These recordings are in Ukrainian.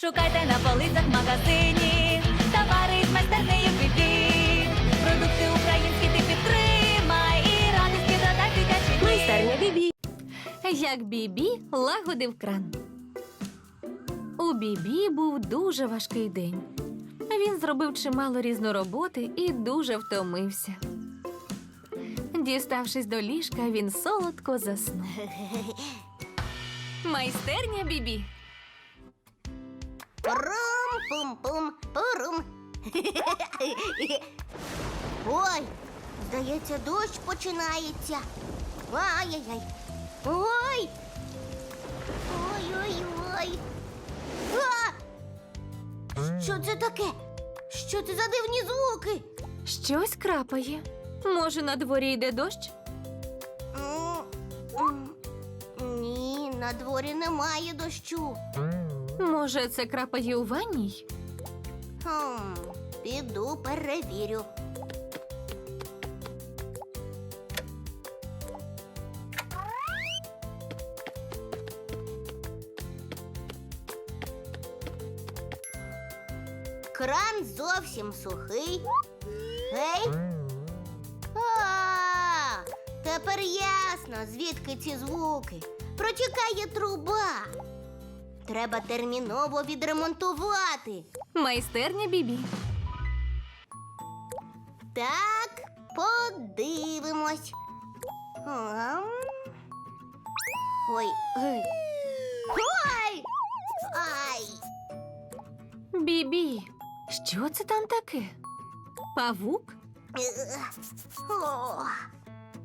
Шукайте на полицях в магазині, товари з майстернею бібі. Продукти українські ти підтримай і радості додай дитячий дім. Майстерня Бібі. Як Бібі лагодив кран. У Бібі був дуже важкий день. Він зробив чимало різної роботи і дуже втомився. Діставшись до ліжка, він солодко заснув. Майстерня Бібі. Пурум-пум-пум, пурум. Ой, здається, дощ починається. Ай-яй-яй. Ой. Ой-ой-ой. А! Що це таке? Що це за дивні звуки? Щось крапає. Може, на дворі йде дощ? Ні, на дворі немає дощу. Може, це крапає у ванній? Хм, піду перевірю. Кран зовсім сухий. Гей. А, тепер ясно, звідки ці звуки. Протікає труба. Треба терміново відремонтувати. Майстерня Бібі. Так, подивимось. Ам. Ой. Ой. Ой! Ай! Бібі. Що це там таке? Павук? Е, О.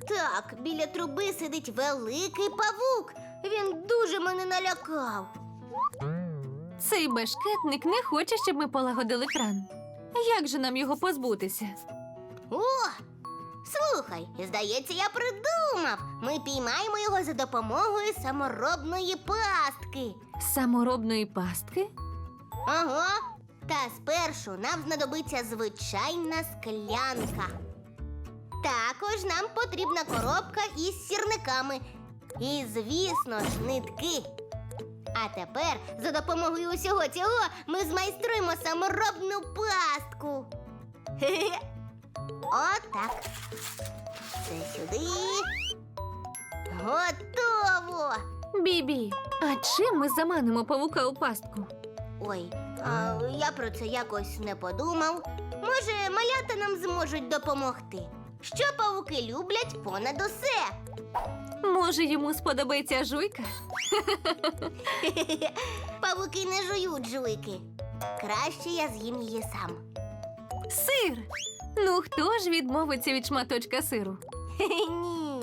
Так, біля труби сидить великий павук. Він дуже мене налякав. Цей бешкетник не хоче, щоб ми полагодили кран. Як же нам його позбутися? О! Слухай, здається, я придумав. Ми піймаємо його за допомогою саморобної пастки. Саморобної пастки? Ага. Та спершу нам знадобиться звичайна склянка. Також нам потрібна коробка із сірниками. І, звісно ж, нитки. А тепер за допомогою усього цього ми змайструємо саморобну пастку. Хе-хе. Отак. Це сюди. Готово. Бібі, а чим ми заманимо павука у пастку? Ой, а я про це якось не подумав. Може, малята нам зможуть допомогти. Що павуки люблять понад усе? Може, йому сподобається жуйка? Павуки не жують жуйки. Краще я з'їм її сам. Сир! Ну хто ж відмовиться від шматочка сиру? Ні,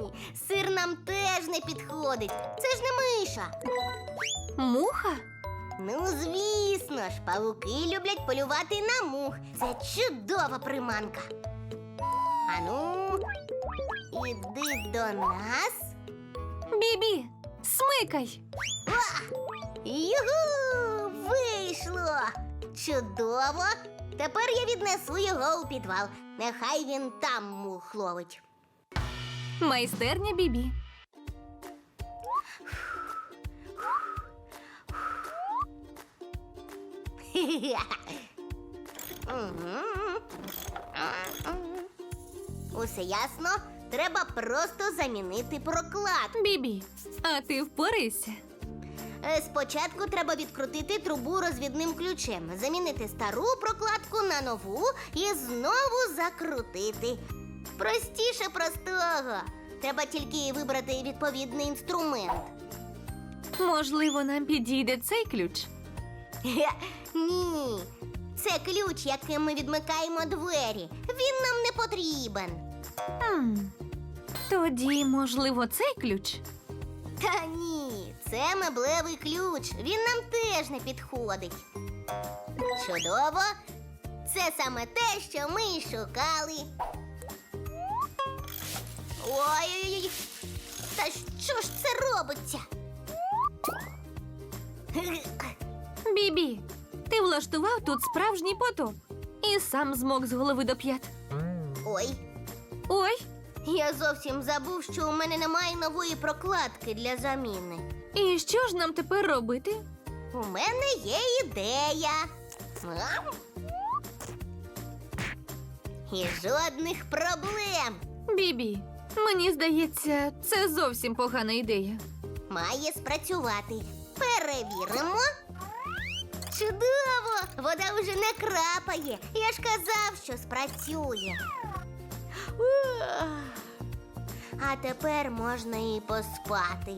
сир нам теж не підходить. Це ж не миша. Муха? Ну, звісно ж, павуки люблять полювати на мух. Це чудова приманка. Ану, іди до нас. Бібі, смикай! Югу! Вийшло! Чудово! Тепер я віднесу його у підвал. Нехай він там мух ловить. Майстерня Бібі. Усе ясно? Треба просто замінити проклад. Бібі, а ти впорайся. Е, Спочатку треба відкрутити трубу розвідним ключем, замінити стару прокладку на нову і знову закрутити. Простіше простого. Треба тільки вибрати відповідний інструмент. Можливо, нам підійде цей ключ. Ні, це ключ, яким ми відмикаємо двері. Він нам не потрібен. Хм. Тоді, можливо, цей ключ. Та ні, це меблевий ключ. Він нам теж не підходить. Чудово. Це саме те, що ми й шукали. Ой-ой-ой. Та що ж це робиться? Бібі, ти влаштував тут справжній потоп і сам змок з голови до п'ят. Ой, Ой, я зовсім забув, що у мене немає нової прокладки для заміни. і що ж нам тепер робити? У мене є ідея. Ам. І жодних проблем. Бібі, мені здається, це зовсім погана ідея. Має спрацювати. Перевіримо. Чудово! Вода вже не крапає. Я ж казав, що спрацює. А тепер можна і поспати.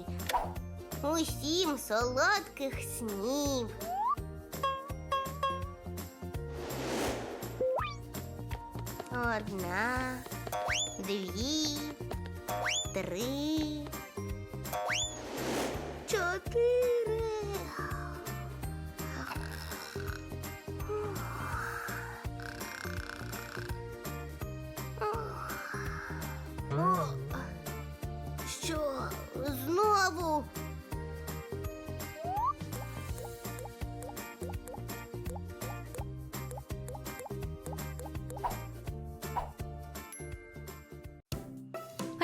Усім солодких снів. Одна, дві, три, чотири.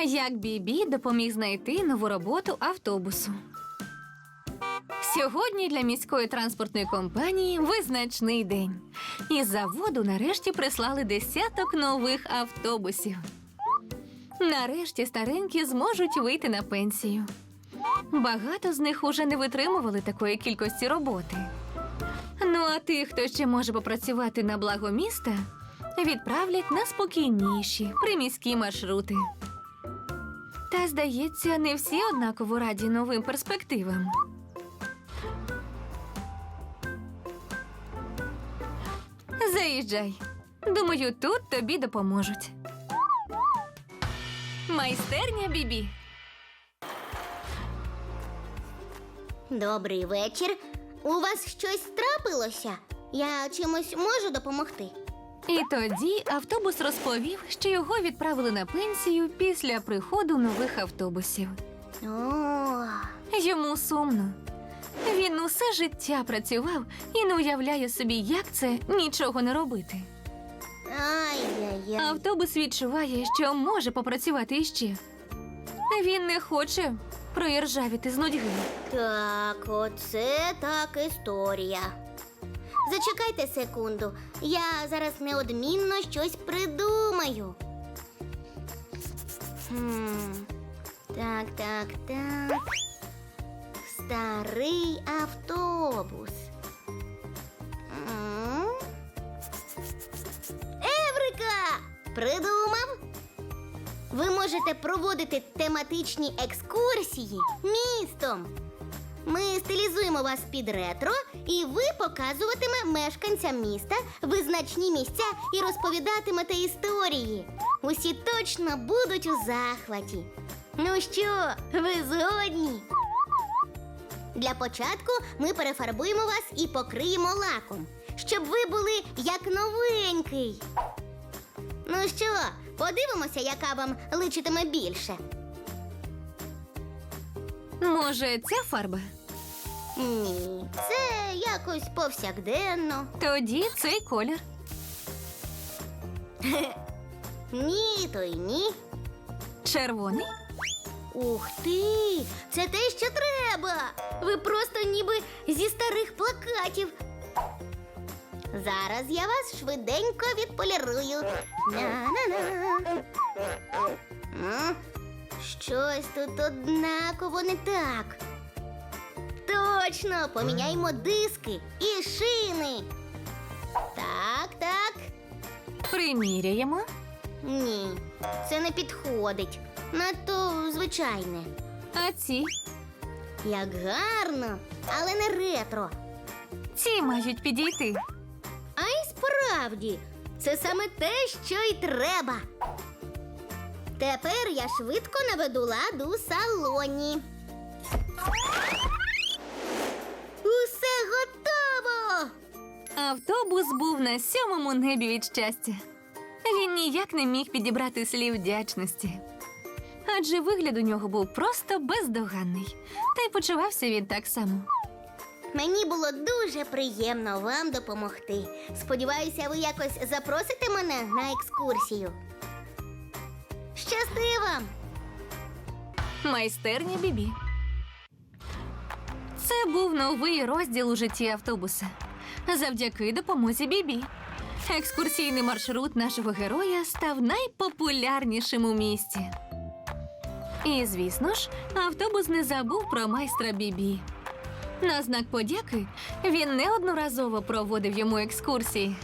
Як Бібі допоміг знайти нову роботу автобусу. Сьогодні для міської транспортної компанії визначний день. Із заводу нарешті прислали десяток нових автобусів. Нарешті старенькі зможуть вийти на пенсію. Багато з них уже не витримували такої кількості роботи. Ну а тих, хто ще може попрацювати на благо міста, відправлять на спокійніші приміські маршрути. Та, здається, не всі однаково раді новим перспективам. Заїжджай. Думаю, тут тобі допоможуть. Майстерня Бібі. Добрий вечір. У вас щось трапилося? Я чимось можу допомогти? І тоді автобус розповів, що його відправили на пенсію після приходу нових автобусів. О, Йому сумно. Він усе життя працював і не уявляє собі, як це нічого не робити. ай-яй-яй. Автобус відчуває, що може попрацювати іще. Він не хоче проіржавіти з нудьги. Так, оце так історія. Зачекайте секунду. Я зараз неодмінно щось придумаю. Хм. Так, так, так. Старий автобус. М? Еврика! Придумав? Ви можете проводити тематичні екскурсії містом. Ми стилізуємо вас під ретро, і ви показуватиме мешканцям міста визначні місця і розповідатимете історії. Усі точно будуть у захваті. Ну що, ви згодні? Для початку ми перефарбуємо вас і покриємо лаком, щоб ви були як новенький. Ну що, подивимося, яка вам личитиме більше. Може, ця фарба? Ні, це якось повсякденно. Тоді цей колір. Ні, то й ні. Червоний. Ух ти! Це те, що треба. Ви просто ніби зі старих плакатів. Зараз я вас швиденько відполірую. На-на-на. М? Щось тут однаково не так. Точно, поміняймо диски і шини. Так, так. Приміряємо. Ні, це не підходить. Надто звичайне. А ці? Як гарно, але не ретро. Ці мають підійти. А й справді, це саме те, що й треба. Тепер я швидко наведу лад у салоні. Автобус був на сьомому небі від щастя. Він ніяк не міг підібрати слів вдячності. Адже вигляд у нього був просто бездоганний, та й почувався він так само. Мені було дуже приємно вам допомогти. Сподіваюся, ви якось запросите мене на екскурсію. Щасти вам! Майстерня Бібі. Це був новий розділ у житті автобуса. Завдяки допомозі Бібі. Екскурсійний маршрут нашого героя став найпопулярнішим у місті. І, звісно ж, автобус не забув про майстра Бібі. На знак подяки він неодноразово проводив йому екскурсії.